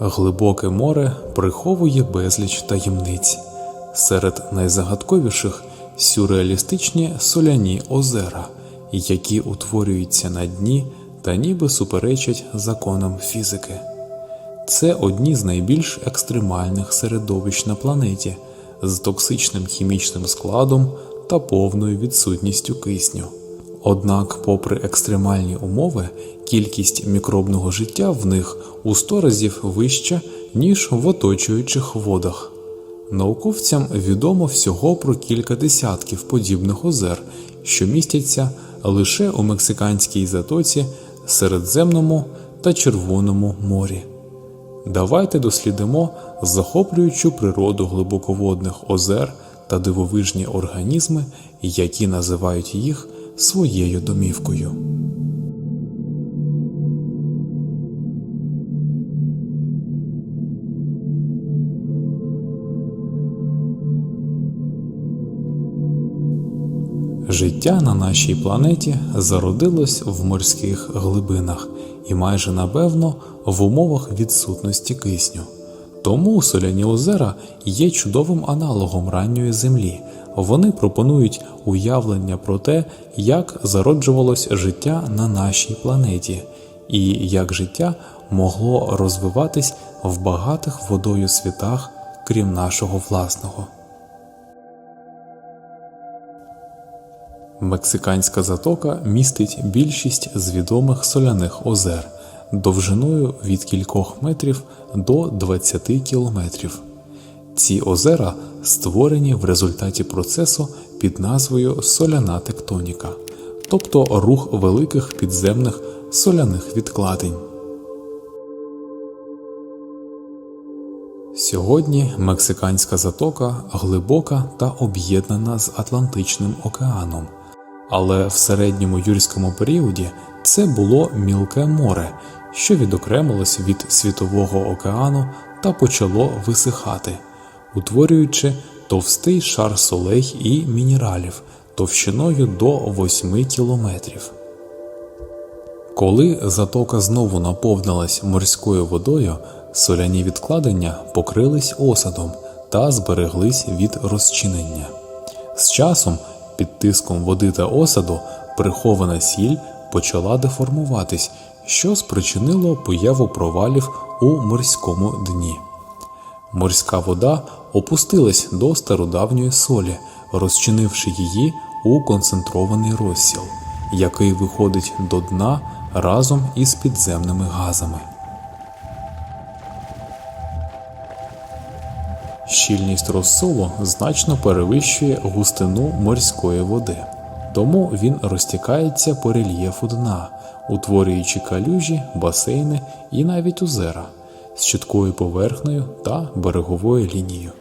Глибоке море приховує безліч таємниць. Серед найзагадковіших сюрреалістичні соляні озера, які утворюються на дні та ніби суперечать законам фізики. Це одні з найбільш екстремальних середовищ на планеті з токсичним хімічним складом та повною відсутністю кисню. Однак, попри екстремальні умови, кількість мікробного життя в них у 100 разів вища, ніж в оточуючих водах. Науковцям відомо всього про кілька десятків подібних озер, що містяться лише у Мексиканській затоці, Середземному та Червоному морі. Давайте дослідимо захоплюючу природу глибоководних озер та дивовижні організми, які називають їх своєю домівкою. Життя на нашій планеті зародилось в морських глибинах і майже напевно в умовах відсутності кисню. Тому соляні озера є чудовим аналогом ранньої землі. Вони пропонують уявлення про те, як зароджувалось життя на нашій планеті, і як життя могло розвиватись в багатих водою світах, крім нашого власного. Мексиканська затока містить більшість з відомих соляних озер довжиною від кількох метрів до 20 кілометрів. Ці озера створені в результаті процесу під назвою соляна тектоніка, тобто рух великих підземних соляних відкладень. Сьогодні Мексиканська затока глибока та об'єднана з Атлантичним океаном, але в середньому юрському періоді це було мілке море, що відокремилось від Світового океану та почало висихати, утворюючи товстий шар солей і мінералів товщиною до 8 кілометрів. Коли затока знову наповнилась морською водою, соляні відкладення покрились осадом та збереглись від розчинення. З часом, під тиском води та осаду, прихована сіль почала деформуватись, що спричинило появу провалів у морському дні. Морська вода опустилась до стародавньої солі, розчинивши її у концентрований розсіл, який виходить до дна разом із підземними газами. Щільність розсолу значно перевищує густину морської води, тому він розтікається по рельєфу дна, утворюючи калюжі, басейни і навіть озера з чіткою поверхнею та береговою лінією.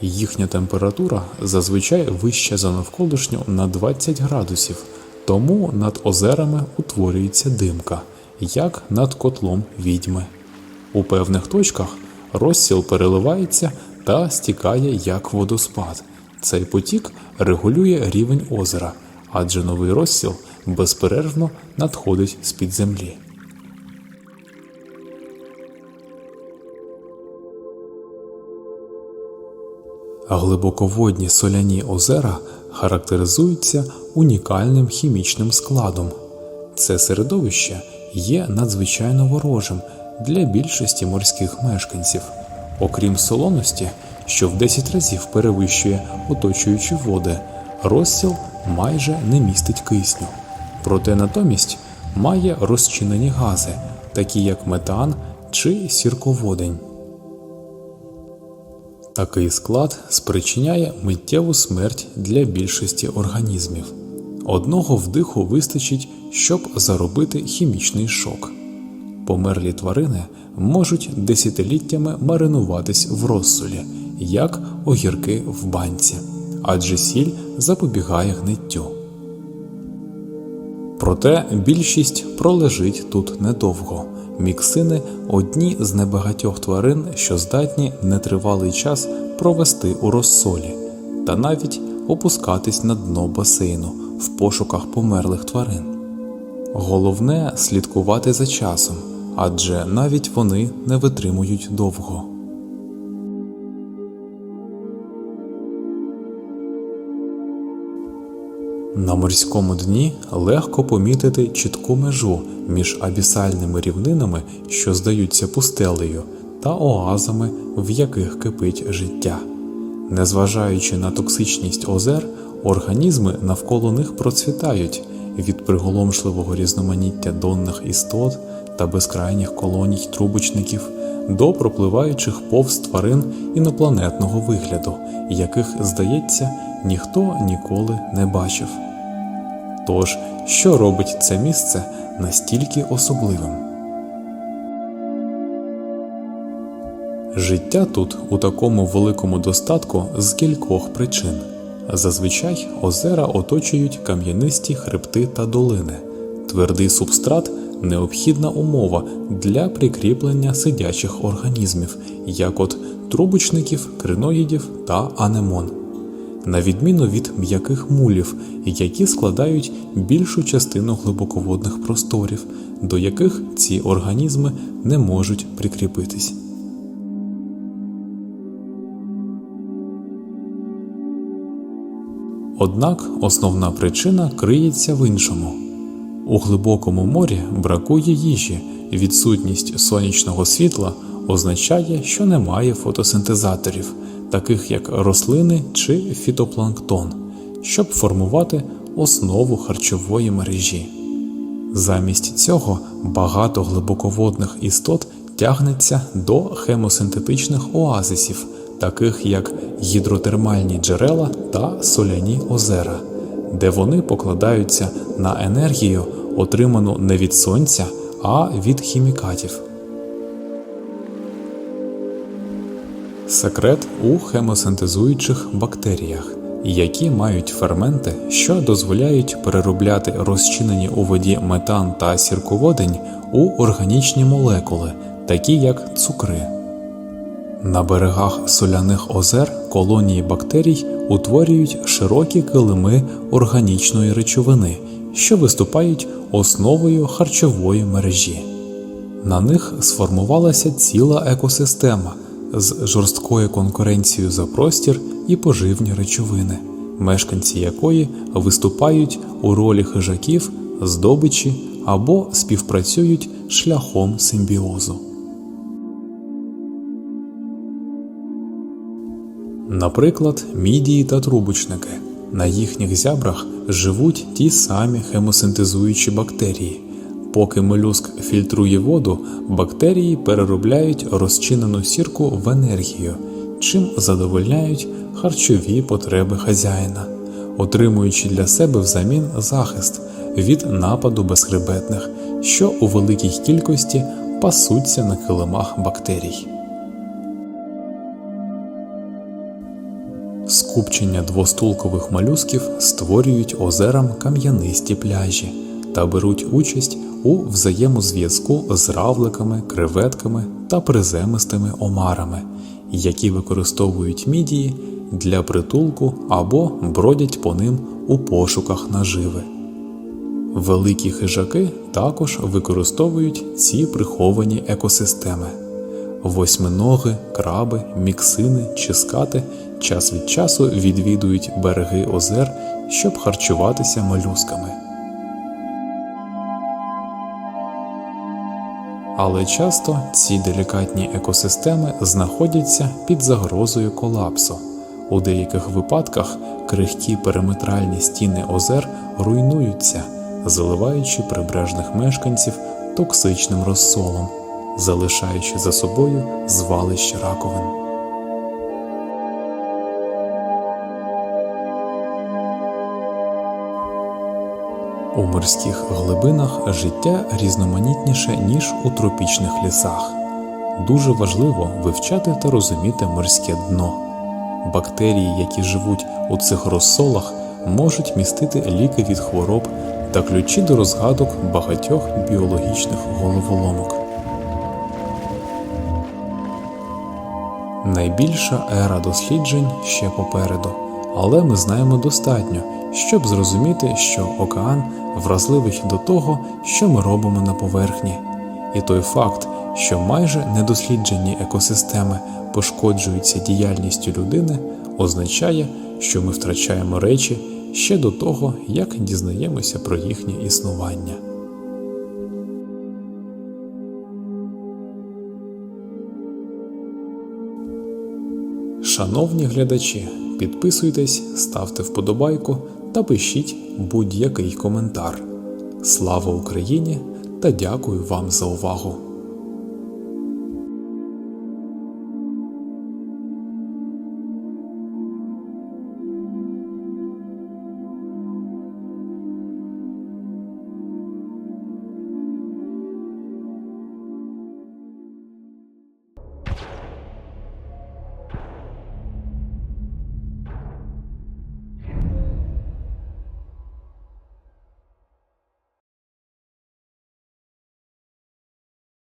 Їхня температура зазвичай вища за навколишню на 20 градусів, тому над озерами утворюється димка, як над котлом відьми. У певних точках розсіл переливається та стікає як водоспад. Цей потік регулює рівень озера, адже новий розсіл безперервно надходить з-під землі. Глибоководні соляні озера характеризуються унікальним хімічним складом. Це середовище є надзвичайно ворожим для більшості морських мешканців, окрім солоності, що в 10 разів перевищує оточуючі води, розсіл майже не містить кисню, проте натомість має розчинені гази, такі як метан чи сірководень. Такий склад спричиняє миттєву смерть для більшості організмів. Одного вдиху вистачить, щоб заробити хімічний шок. Померлі тварини можуть десятиліттями маринуватись в розсолі, як огірки в банці, адже сіль запобігає гниттю. Проте більшість пролежить тут недовго. Міксини одні з небагатьох тварин, що здатні нетривалий час провести у розсолі, та навіть опускатись на дно басейну в пошуках померлих тварин. Головне слідкувати за часом, адже навіть вони не витримують довго. На морському дні легко помітити чітку межу між абісальними рівнинами, що здаються пустелею, та оазами, в яких кипить життя. Незважаючи на токсичність озер, організми навколо них процвітають від приголомшливого різноманіття донних істот та безкрайніх колоній трубочників до пропливаючих повз тварин інопланетного вигляду, яких, здається, ніхто ніколи не бачив. Тож, що робить це місце настільки особливим? Життя тут у такому великому достатку з кількох причин. Зазвичай озера оточують кам'янисті хребти та долини. Твердий субстрат необхідна умова для прикріплення сидячих організмів, як от трубочників, криноїдів та анемон. На відміну від м'яких мулів, які складають більшу частину глибоководних просторів, до яких ці організми не можуть прикріпитись. Однак основна причина криється в іншому. У глибокому морі бракує їжі, відсутність сонячного світла означає, що немає фотосинтезаторів, таких як рослини чи фітопланктон, щоб формувати основу харчової мережі. Замість цього багато глибоководних істот тягнеться до хемосинтетичних оазисів, таких як гідротермальні джерела та соляні озера, де вони покладаються на енергію, отриману не від сонця, а від хімікатів. Секрет у хемосинтезуючих бактеріях, які мають ферменти, що дозволяють переробляти розчинені у воді метан та сірководень у органічні молекули, такі як цукри. На берегах соляних озер колонії бактерій утворюють широкі килими органічної речовини, що виступають основою харчової мережі. На них сформувалася ціла екосистема з жорсткою конкуренцією за простір і поживні речовини, мешканці якої виступають у ролі хижаків, здобичі або співпрацюють шляхом симбіозу. Наприклад, мідії та трубочники. На їхніх зябрах живуть ті самі хемосинтезуючі бактерії. Поки молюск фільтрує воду, бактерії переробляють розчинену сірку в енергію, чим задовольняють харчові потреби хазяїна, отримуючи для себе взамін захист від нападу безхребетних, що у великій кількості пасуться на килимах бактерій. Скупчення двостулкових молюсків створюють озерам кам'янисті пляжі та беруть участь у взаємозв'язку з равликами, креветками та приземистими омарами, які використовують мідії для притулку або бродять по ним у пошуках наживи. Великі хижаки також використовують ці приховані екосистеми. Восьминоги, краби, міксини чи скати час від часу відвідують береги озер, щоб харчуватися молюсками. Але часто ці делікатні екосистеми знаходяться під загрозою колапсу. У деяких випадках крихкі периметральні стіни озер руйнуються, заливаючи прибережних мешканців токсичним розсолом, залишаючи за собою звалище раковин. У морських глибинах життя різноманітніше, ніж у тропічних лісах. Дуже важливо вивчати та розуміти морське дно. Бактерії, які живуть у цих розсолах, можуть містити ліки від хвороб та ключі до розгадок багатьох біологічних головоломок. Найбільша ера досліджень ще попереду, але ми знаємо достатньо, щоб зрозуміти, що океан вразливий до того, що ми робимо на поверхні, І той факт, що майже недосліджені екосистеми пошкоджуються діяльністю людини, означає, що ми втрачаємо речі ще до того, як дізнаємося про їхнє існування. Шановні глядачі, підписуйтесь, ставте вподобайку та пишіть будь-який коментар. Слава Україні та дякую вам за увагу!